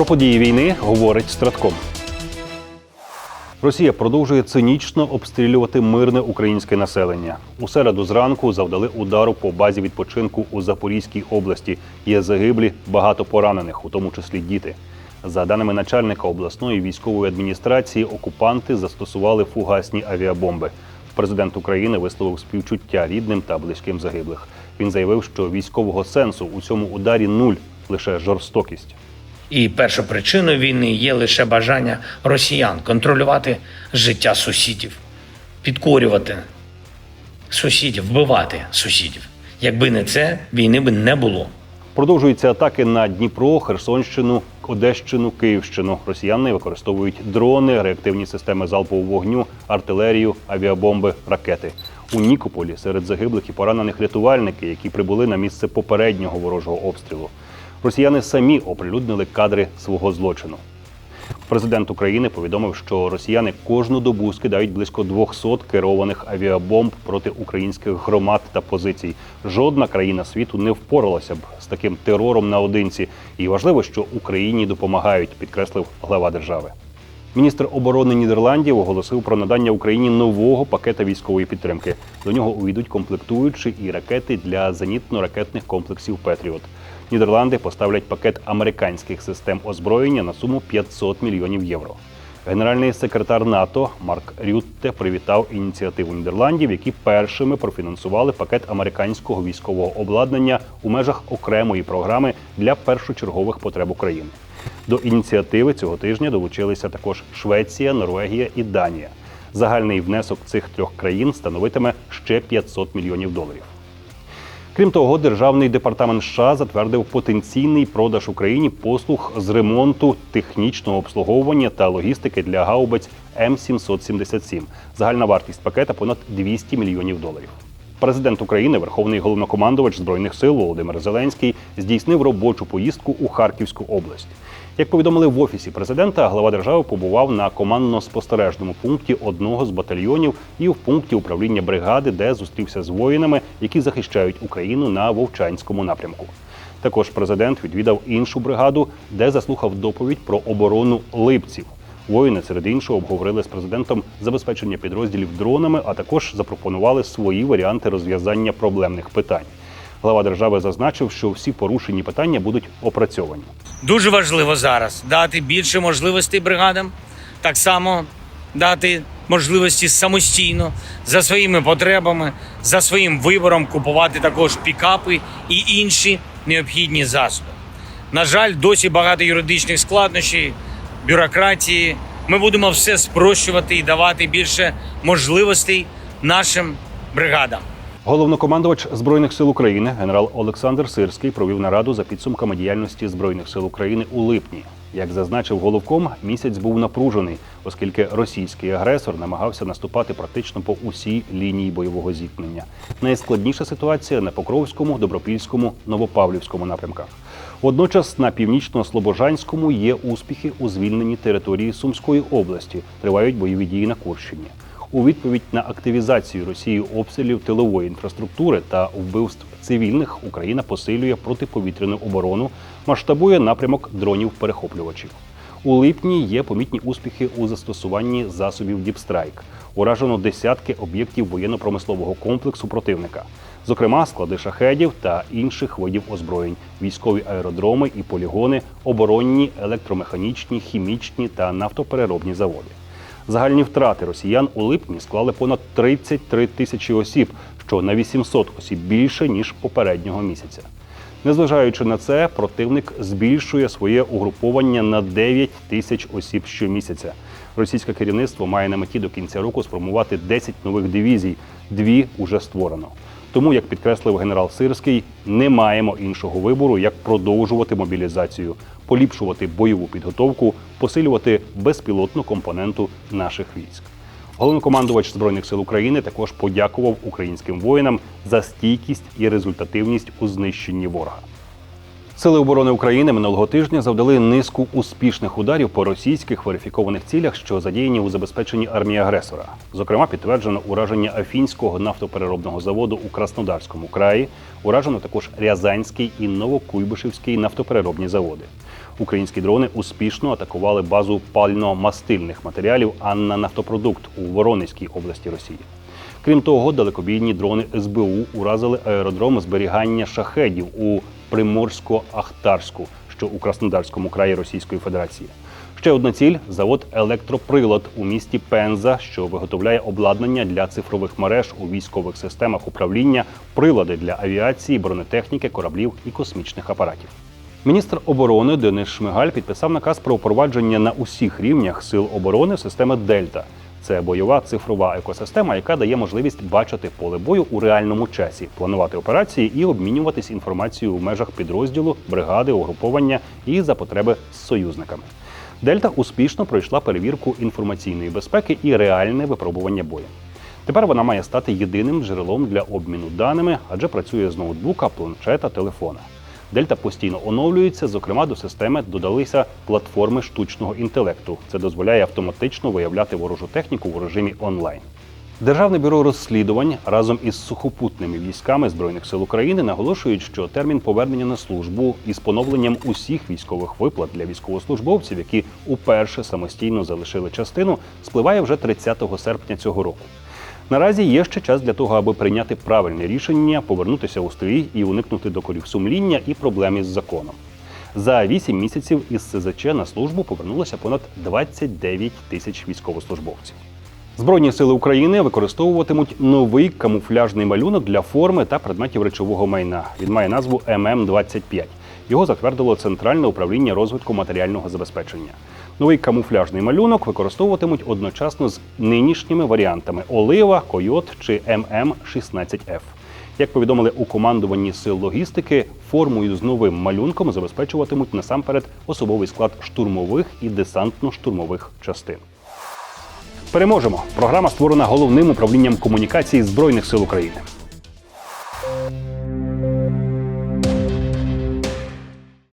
Про події війни говорить Стратком. Росія продовжує цинічно обстрілювати мирне українське населення. У середу зранку завдали удару по базі відпочинку у Запорізькій області. Є загиблі, багато поранених, у тому числі діти. За даними начальника обласної військової адміністрації, окупанти застосували фугасні авіабомби. Президент України висловив співчуття рідним та близьким загиблих. Він заявив, що військового сенсу у цьому ударі нуль, лише жорстокість. І першою причиною війни є лише бажання росіян контролювати життя сусідів, підкорювати сусідів, вбивати сусідів. Якби не це, війни би не було. Продовжуються атаки на Дніпро, Херсонщину, Одещину, Київщину. Росіяни використовують дрони, реактивні системи залпового вогню, артилерію, авіабомби, ракети. У Нікополі серед загиблих і поранених рятувальники, які прибули на місце попереднього ворожого обстрілу. Росіяни самі оприлюднили кадри свого злочину. Президент України повідомив, що росіяни кожну добу скидають близько 200 керованих авіабомб проти українських громад та позицій. Жодна країна світу не впоралася б з таким терором наодинці. І важливо, що Україні допомагають, підкреслив глава держави. Міністр оборони Нідерландів оголосив про надання Україні нового пакета військової підтримки. До нього увійдуть комплектуючі і ракети для зенітно-ракетних комплексів Петріот. Нідерланди поставлять пакет американських систем озброєння на суму 500 мільйонів євро. Генеральний секретар НАТО Марк Рютте привітав ініціативу Нідерландів, які першими профінансували пакет американського військового обладнання у межах окремої програми для першочергових потреб України. До ініціативи цього тижня долучилися також Швеція, Норвегія і Данія. Загальний внесок цих трьох країн становитиме ще 500 мільйонів доларів. Крім того, державний департамент США затвердив потенційний продаж Україні послуг з ремонту, технічного обслуговування та логістики для гаубиць М777. Загальна вартість пакета понад 200 мільйонів доларів. Президент України, Верховний головнокомандувач збройних сил Володимир Зеленський, здійснив робочу поїздку у Харківську область. Як повідомили в офісі президента, глава держави побував на командно-спостережному пункті одного з батальйонів і в пункті управління бригади, де зустрівся з воїнами, які захищають Україну на Вовчанському напрямку. Також президент відвідав іншу бригаду, де заслухав доповідь про оборону липців. Воїни серед іншого обговорили з президентом забезпечення підрозділів дронами, а також запропонували свої варіанти розв'язання проблемних питань. Глава держави зазначив, що всі порушені питання будуть опрацьовані. Дуже важливо зараз дати більше можливостей бригадам, так само дати можливості самостійно за своїми потребами, за своїм вибором купувати також пікапи і інші необхідні засоби. На жаль, досі багато юридичних складнощів, бюрократії. Ми будемо все спрощувати і давати більше можливостей нашим бригадам. Головнокомандувач збройних сил України генерал Олександр Сирський провів нараду за підсумками діяльності збройних сил України у липні. Як зазначив головком, місяць був напружений, оскільки російський агресор намагався наступати практично по усій лінії бойового зіткнення. Найскладніша ситуація на Покровському, Добропільському, Новопавлівському напрямках. Водночас на північно-слобожанському є успіхи у звільненні території Сумської області. Тривають бойові дії на Курщині. У відповідь на активізацію Росії обстрілів тилової інфраструктури та вбивств цивільних Україна посилює протиповітряну оборону, масштабує напрямок дронів-перехоплювачів. У липні є помітні успіхи у застосуванні засобів Діпстрайк. Уражено десятки об'єктів воєнно-промислового комплексу противника, зокрема склади шахедів та інших видів озброєнь, військові аеродроми і полігони, оборонні, електромеханічні, хімічні та нафтопереробні заводи. Загальні втрати росіян у липні склали понад 33 тисячі осіб, що на 800 осіб більше ніж попереднього місяця. Незважаючи на це, противник збільшує своє угруповання на 9 тисяч осіб щомісяця. Російське керівництво має на меті до кінця року сформувати 10 нових дивізій, дві уже створено. Тому, як підкреслив генерал Сирський, не маємо іншого вибору, як продовжувати мобілізацію, поліпшувати бойову підготовку, посилювати безпілотну компоненту наших військ. Головнокомандувач збройних сил України також подякував українським воїнам за стійкість і результативність у знищенні ворога. Сили оборони України минулого тижня завдали низку успішних ударів по російських верифікованих цілях, що задіяні у забезпеченні армії агресора. Зокрема, підтверджено ураження Афінського нафтопереробного заводу у Краснодарському краї. Уражено також Рязанський і Новокуйбишевський нафтопереробні заводи. Українські дрони успішно атакували базу пально-мастильних матеріалів Анна Нафтопродукт у Воронезькій області Росії. Крім того, далекобійні дрони СБУ уразили аеродром зберігання шахедів у Приморсько-Ахтарську, що у Краснодарському краї Російської Федерації. Ще одна ціль завод електроприлад у місті Пенза, що виготовляє обладнання для цифрових мереж у військових системах управління, прилади для авіації, бронетехніки, кораблів і космічних апаратів. Міністр оборони Денис Шмигаль підписав наказ про впровадження на усіх рівнях сил оборони системи Дельта. Це бойова цифрова екосистема, яка дає можливість бачити поле бою у реальному часі, планувати операції і обмінюватись інформацією в межах підрозділу, бригади, угруповання і за потреби з союзниками. Дельта успішно пройшла перевірку інформаційної безпеки і реальне випробування бою. Тепер вона має стати єдиним джерелом для обміну даними, адже працює з ноутбука, планшета, телефона. Дельта постійно оновлюється. Зокрема, до системи додалися платформи штучного інтелекту. Це дозволяє автоматично виявляти ворожу техніку в режимі онлайн. Державне бюро розслідувань разом із сухопутними військами збройних сил України наголошують, що термін повернення на службу із поновленням усіх військових виплат для військовослужбовців, які уперше самостійно залишили частину, спливає вже 30 серпня цього року. Наразі є ще час для того, аби прийняти правильне рішення, повернутися у стрій і уникнути докорів сумління і проблем із законом. За 8 місяців із СЗЧ на службу повернулося понад 29 тисяч військовослужбовців. Збройні сили України використовуватимуть новий камуфляжний малюнок для форми та предметів речового майна. Він має назву ММ-25. Його затвердило Центральне управління розвитку матеріального забезпечення. Новий камуфляжний малюнок використовуватимуть одночасно з нинішніми варіантами Олива, Койот чи ММ-16Ф. Як повідомили у командуванні сил логістики, формою з новим малюнком забезпечуватимуть насамперед особовий склад штурмових і десантно-штурмових частин. Переможемо. Програма створена головним управлінням комунікації Збройних сил України.